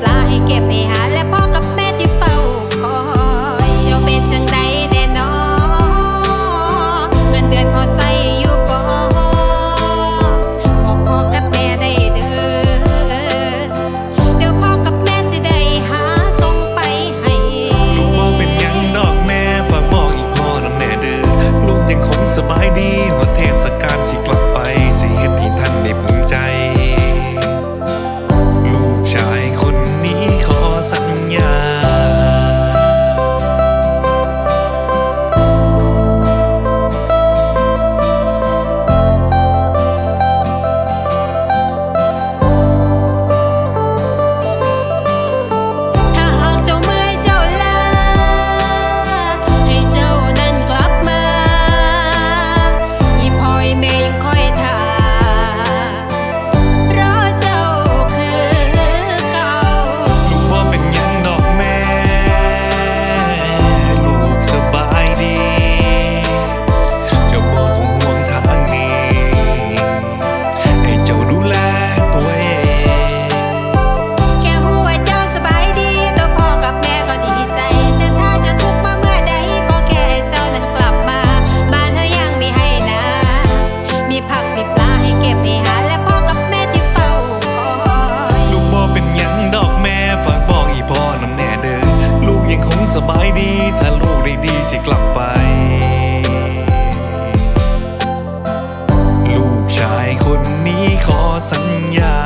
ปลาให้เก็บให้หาเลี ถ้าลูกได้ดีจะกลับไป ลูกชายคนนี้ขอสัญญา